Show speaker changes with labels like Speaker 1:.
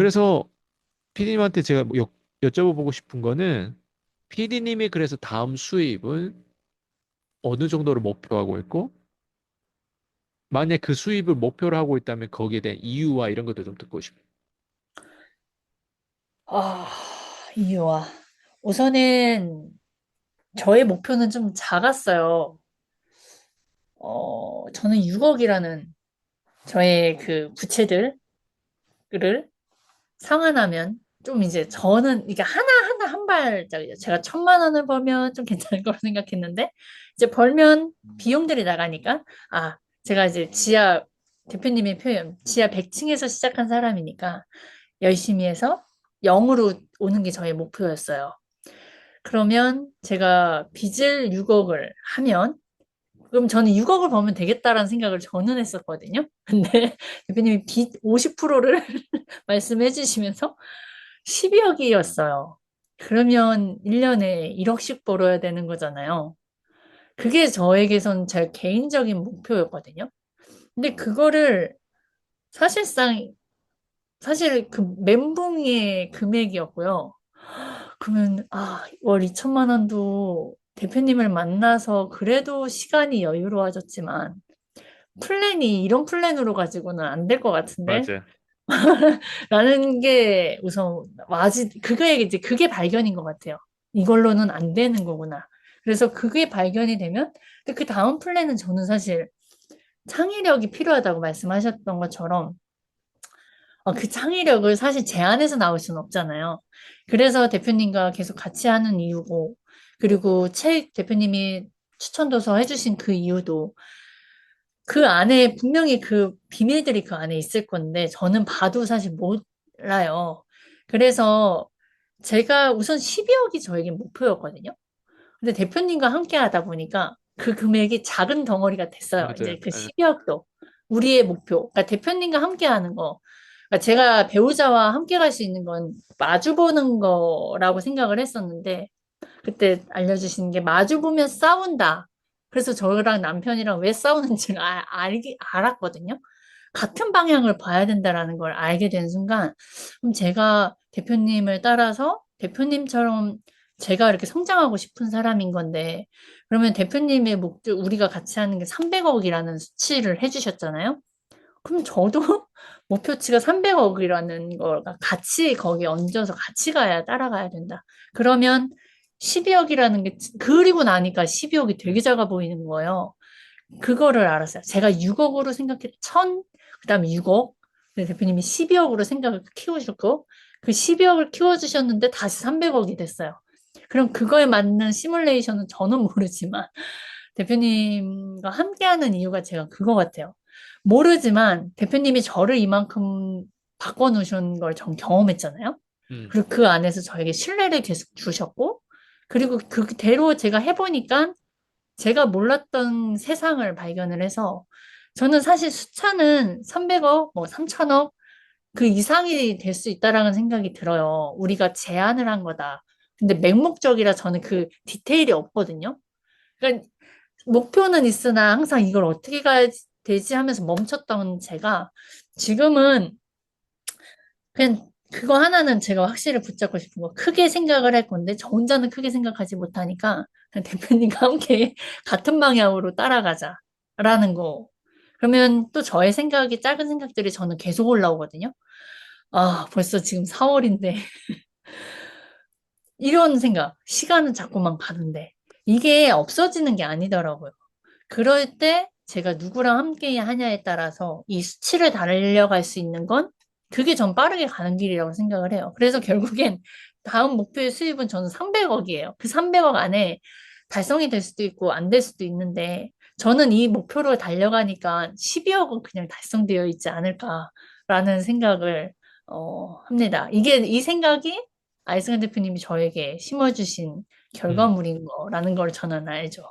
Speaker 1: 그래서 PD님한테 제가 뭐 여, 여쭤보고 싶은 거는 PD님이 그래서 다음 수입은 어느 정도를 목표하고 있고 만약 그 수입을 목표로 하고 있다면 거기에 대한 이유와 이런 것도 좀 듣고 싶어요.
Speaker 2: 아, 이유와. 우선은 저의 목표는 좀 작았어요. 어, 저는 6억이라는 저의 그 부채들을 상환하면 좀 이제 저는 이게 하나하나 한 발짝이죠. 제가 천만 원을 벌면 좀 괜찮을 거라 생각했는데 이제 벌면 비용들이 나가니까 아, 제가 이제 지하 대표님의 표현, 지하 100층에서 시작한 사람이니까 열심히 해서 0으로 오는 게 저의 목표였어요. 그러면 제가 빚을 6억을 하면 그럼 저는 6억을 벌면 되겠다라는 생각을 저는 했었거든요. 근데 대표님이 빚 50%를 말씀해 주시면서 12억이었어요. 그러면 1년에 1억씩 벌어야 되는 거잖아요. 그게 저에게선 제 개인적인 목표였거든요. 근데 그거를 사실상 사실 그 멘붕의 금액이었고요. 그러면 아, 월 2천만 원도 대표님을 만나서 그래도 시간이 여유로워졌지만 플랜이 이런 플랜으로 가지고는 안 될 것 같은데
Speaker 1: 맞아요.
Speaker 2: 라는 게 우선 와지 그게 이제 그게 발견인 것 같아요. 이걸로는 안 되는 거구나. 그래서 그게 발견이 되면 그 다음 플랜은 저는 사실 창의력이 필요하다고 말씀하셨던 것처럼 어, 그 창의력을 사실 제 안에서 나올 수는 없잖아요. 그래서 대표님과 계속 같이 하는 이유고, 그리고 책 대표님이 추천도서 해주신 그 이유도 그 안에 분명히 그 비밀들이 그 안에 있을 건데 저는 봐도 사실 몰라요. 그래서 제가 우선 12억이 저에게 목표였거든요. 근데 대표님과 함께 하다 보니까 그 금액이 작은 덩어리가 됐어요.
Speaker 1: 맞아요.
Speaker 2: 이제 그
Speaker 1: 예.
Speaker 2: 12억도 우리의 목표. 그러니까 대표님과 함께 하는 거. 그러니까 제가 배우자와 함께 갈 수 있는 건 마주보는 거라고 생각을 했었는데 그때 알려주신 게 마주보면 싸운다. 그래서 저랑 남편이랑 왜 싸우는지를 아- 알기, 알았거든요. 같은 방향을 봐야 된다라는 걸 알게 된 순간, 그럼 제가 대표님을 따라서 대표님처럼 제가 이렇게 성장하고 싶은 사람인 건데, 그러면 대표님의 목표, 우리가 같이 하는 게 300억이라는 수치를 해주셨잖아요. 그럼 저도 목표치가 300억이라는 걸 같이 거기에 얹어서 같이 가야 따라가야 된다. 그러면 12억이라는 게 그리고 나니까 12억이 되게 작아 보이는 거예요. 그거를 알았어요. 제가 6억으로 생각해 1000 그다음에 6억. 근데 대표님이 12억으로 생각을 키우셨고 그 12억을 키워 주셨는데 다시 300억이 됐어요. 그럼 그거에 맞는 시뮬레이션은 저는 모르지만 대표님과 함께하는 이유가 제가 그거 같아요. 모르지만 대표님이 저를 이만큼 바꿔 놓으신 걸 전 경험했잖아요.
Speaker 1: 음.
Speaker 2: 그리고 그 안에서 저에게 신뢰를 계속 주셨고, 그리고 그대로 제가 해보니까 제가 몰랐던 세상을 발견을 해서 저는 사실 숫자는 300억, 뭐 3천억 그 이상이 될 수 있다라는 생각이 들어요. 우리가 제안을 한 거다. 근데 맹목적이라 저는 그 디테일이 없거든요. 그러니까 목표는 있으나 항상 이걸 어떻게 가야 되지 하면서 멈췄던 제가 지금은 그냥 그거 하나는 제가 확실히 붙잡고 싶은 거 크게 생각을 할 건데 저 혼자는 크게 생각하지 못하니까 대표님과 함께 같은 방향으로 따라가자라는 거. 그러면 또 저의 생각이 작은 생각들이 저는 계속 올라오거든요. 아, 벌써 지금 4월인데 이런 생각, 시간은 자꾸만 가는데 이게 없어지는 게 아니더라고요. 그럴 때 제가 누구랑 함께 하냐에 따라서 이 수치를 달려갈 수 있는 건 그게 전 빠르게 가는 길이라고 생각을 해요. 그래서 결국엔 다음 목표의 수입은 저는 300억이에요. 그 300억 안에 달성이 될 수도 있고 안 될 수도 있는데 저는 이 목표로 달려가니까 12억은 그냥 달성되어 있지 않을까라는 생각을 어, 합니다. 이게 이 생각이 아이승환 대표님이 저에게 심어주신 결과물인 거라는 걸 저는 알죠.